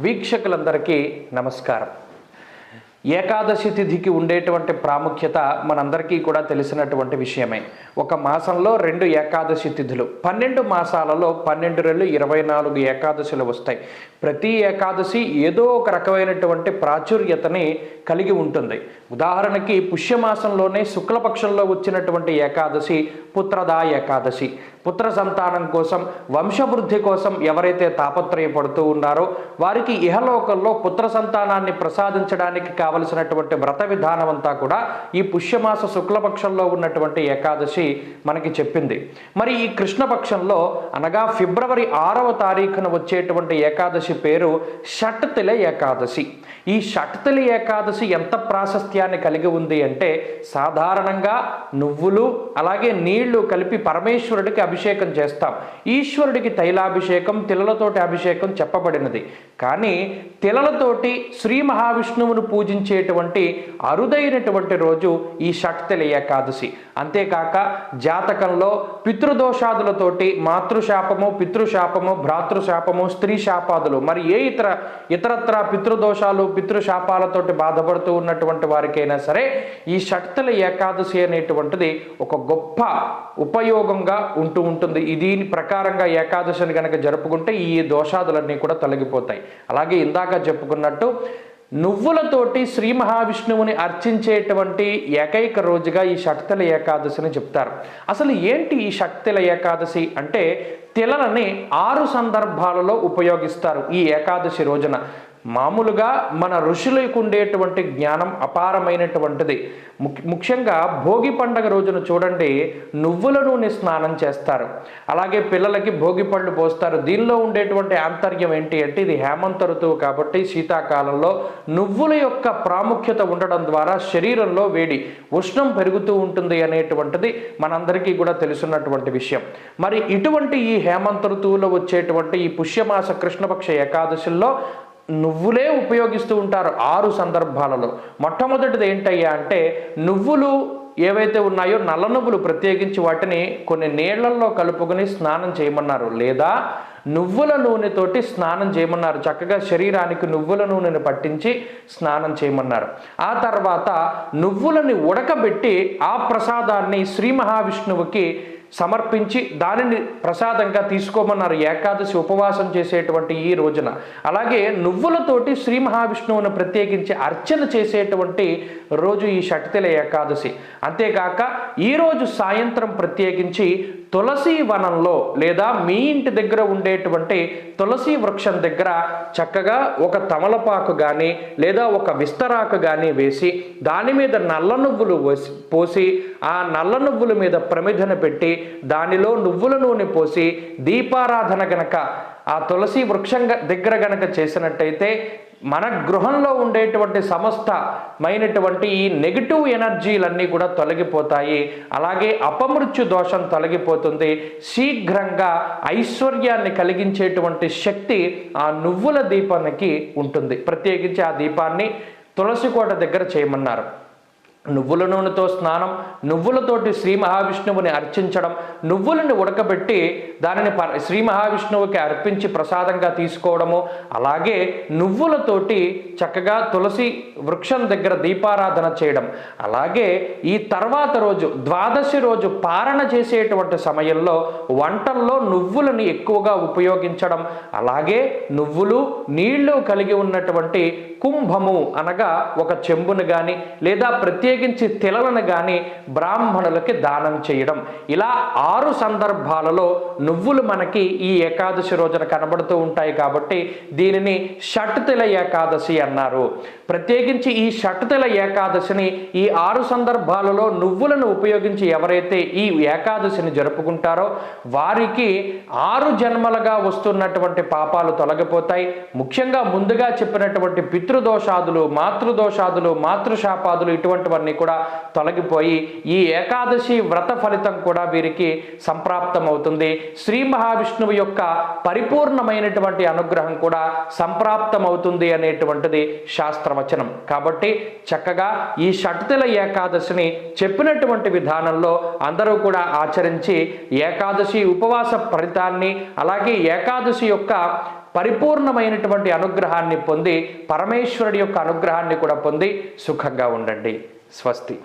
వీక్షకులందరికీ నమస్కారం. ఏకాదశి తిథికి ఉండేటువంటి ప్రాముఖ్యత మనందరికీ కూడా తెలిసినటువంటి విషయమే. ఒక మాసంలో రెండు ఏకాదశి తిథులు పన్నెండు మాసాలలో పన్నెండు రెండు ఇరవై నాలుగు ఏకాదశులు వస్తాయి. ప్రతి ఏకాదశి ఏదో ఒక రకమైనటువంటి ప్రాచుర్యతని కలిగి ఉంటుంది. ఉదాహరణకి పుష్యమాసంలోనే శుక్లపక్షంలో వచ్చినటువంటి ఏకాదశి పుత్రదా ఏకాదశి. పుత్ర సంతానం కోసం వంశవృద్ధి కోసం ఎవరైతే తాపత్రయపడుతూ ఉన్నారో వారికి ఇహలోకంలో పుత్ర సంతానాన్ని ప్రసాదించడానికి కావాలి కావలసినటువంటి వ్రత విధానం అంతా కూడా ఈ పుష్యమాస శుక్లపక్షంలో ఉన్నటువంటి ఏకాదశి మనకి చెప్పింది. మరి ఈ కృష్ణపక్షంలో అనగా ఫిబ్రవరి ఆరవ తారీఖున వచ్చేటువంటి ఏకాదశి పేరు షట్తిల ఏకాదశి. ఈ షట్తిల ఏకాదశి ఎంత ప్రాశస్త్యాన్ని కలిగి ఉంది అంటే సాధారణంగా నువ్వులు అలాగే నీళ్ళు కలిపి పరమేశ్వరుడికి అభిషేకం చేస్తాం. ఈశ్వరుడికి తైలాభిషేకం తిలలతోటి అభిషేకం చెప్పబడినది. కానీ తిలలతోటి శ్రీ మహావిష్ణువును పూజించేటువంటి అరుదైనటువంటి రోజు ఈ షట్తల ఏకాదశి. అంతేకాక జాతకంలో పితృదోషాదులతోటి మాతృశాపము పితృశాపము భ్రాతృశాపము స్త్రీ శాపాదులు మరి ఏ ఇతర ఇతరత్ర పితృదోషాలు పితృశాపాలతోటి బాధపడుతూ ఉన్నటువంటి వారికైనా సరే ఈ షట్తల ఏకాదశి అనేటువంటిది ఒక గొప్ప ఉపయోగంగా ఉంటూ ఉంటుంది. ఇది దీని ప్రకారంగా ఏకాదశిని కనుక జరుపుకుంటే ఈ దోషాదులన్నీ కూడా తొలగిపోతాయి. అలాగే ఇందాక చెప్పుకున్నట్టు నువ్వులతోటి శ్రీ మహావిష్ణువుని అర్చించేటువంటి ఏకైక రోజుగా ఈ శక్తుల ఏకాదశిని చెప్తారు. అసలు ఏంటి ఈ శక్తుల ఏకాదశి అంటే తిలలని ఆరు సందర్భాలలో ఉపయోగిస్తారు ఈ ఏకాదశి రోజున. మామూలుగా మన ఋషులకు ఉండేటువంటి జ్ఞానం అపారమైనటువంటిది. ముఖ్యంగా భోగి పండగ రోజున చూడండి నువ్వుల నూనె స్నానం చేస్తారు. అలాగే పిల్లలకి భోగి పళ్ళు పోస్తారు. దీనిలో ఉండేటువంటి ఆంతర్యం ఏంటి అంటే ఇది హేమంత ఋతువు కాబట్టి శీతాకాలంలో నువ్వుల యొక్క ప్రాముఖ్యత ఉండడం ద్వారా శరీరంలో వేడి ఉష్ణం పెరుగుతూ ఉంటుంది అనేటువంటిది మనందరికీ కూడా తెలుసున్నటువంటి విషయం. మరి ఇటువంటి ఈ హేమంత ఋతువులో వచ్చేటువంటి ఈ పుష్యమాస కృష్ణపక్ష ఏకాదశిలో నువ్వులే ఉపయోగిస్తూ ఉంటారు ఆరు సందర్భాలలో. మొట్టమొదటిది ఏంటయ్యా అంటే నువ్వులు ఏవైతే ఉన్నాయో నల్ల నువ్వులు ప్రత్యేకించి వాటిని కొన్ని నీళ్ళల్లో కలుపుకొని స్నానం చేయమన్నారు. లేదా నువ్వుల నూనెతోటి స్నానం చేయమన్నారు. చక్కగా శరీరానికి నువ్వుల నూనెను పట్టించి స్నానం చేయమన్నారు. ఆ తర్వాత నువ్వులని ఉడకబెట్టి ఆ ప్రసాదాన్ని శ్రీ మహావిష్ణువుకి సమర్పించి దానిని ప్రసాదంగా తీసుకోమన్నారు. ఏకాదశి ఉపవాసం చేసేటువంటి ఈ రోజున. అలాగే నువ్వులతోటి శ్రీ మహావిష్ణువును ప్రత్యేకించి అర్చన చేసేటువంటి రోజు ఈ షట్తిల ఏకాదశి. అంతేకాక ఈరోజు సాయంత్రం ప్రత్యేకించి తులసి వనంలో లేదా మీ ఇంటి దగ్గర ఉండేటువంటి తులసి వృక్షం దగ్గర చక్కగా ఒక తమలపాకు కానీ లేదా ఒక విస్తరాకు కానీ వేసి దాని మీద నల్ల నువ్వులు పోసి పోసి ఆ నల్ల నువ్వుల మీద ప్రమిదన పెట్టి దానిలో నువ్వుల నూనె పోసి దీపారాధన గనక ఆ తులసి వృక్షం దగ్గర గనక చేసినట్టయితే మన గృహంలో ఉండేటువంటి సమస్తమైనటువంటి ఈ నెగిటివ్ ఎనర్జీలన్నీ కూడా తొలగిపోతాయి. అలాగే అపమృత్యు దోషం తొలగిపోతుంది. శీఘ్రంగా ఐశ్వర్యాన్ని కలిగించేటువంటి శక్తి ఆ నువ్వుల దీపానికి ఉంటుంది. ప్రత్యేకించి ఆ దీపాన్ని తులసి కోట దగ్గర చేయమన్నారు. నువ్వుల నూనెతో స్నానం నువ్వులతోటి శ్రీ మహావిష్ణువుని అర్చించడం నువ్వులను ఉడకబెట్టి దానిని ప- శ్రీ మహావిష్ణువుకి అర్పించి ప్రసాదంగా తీసుకోవడము అలాగే నువ్వులతోటి చక్కగా తులసి వృక్షం దగ్గర దీపారాధన చేయడం అలాగే ఈ తర్వాత రోజు ద్వాదశి రోజు పారణ చేసేటువంటి సమయంలో వంటల్లో నువ్వులని ఎక్కువగా ఉపయోగించడం అలాగే నువ్వులు నీళ్ళు కలిగి ఉన్నటువంటి కుంభము అనగా ఒక చెంబును కానీ లేదా ప్రత్యేక ప్రత్యేకించి తిలలను కానీ బ్రాహ్మణులకి దానం చేయడం. ఇలా ఆరు సందర్భాలలో నువ్వులు మనకి ఈ ఏకాదశి రోజున కనబడుతూ ఉంటాయి కాబట్టి దీనిని షట్తిల ఏకాదశి అన్నారు. ప్రత్యేకించి ఈ షట్తిల ఏకాదశిని ఈ ఆరు సందర్భాలలో నువ్వులను ఉపయోగించి ఎవరైతే ఈ ఏకాదశిని జరుపుకుంటారో వారికి ఆరు జన్మలుగా వస్తున్నటువంటి పాపాలు తొలగిపోతాయి. ముఖ్యంగా ముందుగా చెప్పినటువంటి పితృదోషాదులు మాతృదోషాదులు మాతృశాపాదులు ఇటువంటివన్నీ కూడా తొలగిపోయి ఈ ఏకాదశి వ్రత ఫలితం కూడా వీరికి సంప్రాప్తమవుతుంది. శ్రీ మహావిష్ణువు యొక్క పరిపూర్ణమైనటువంటి అనుగ్రహం కూడా సంప్రాప్తమవుతుంది అనేటువంటిది శాస్త్రం. వచనం. కాబట్టి చక్కగా ఈ షట్తుల ఏకాదశిని చెప్పినటువంటి విధానంలో అందరూ కూడా ఆచరించి ఏకాదశి ఉపవాస ఫలితాన్ని అలాగే ఏకాదశి యొక్క పరిపూర్ణమైనటువంటి అనుగ్రహాన్ని పొంది పరమేశ్వరుడి యొక్క అనుగ్రహాన్ని కూడా పొంది సుఖంగా ఉండండి. స్వస్తి.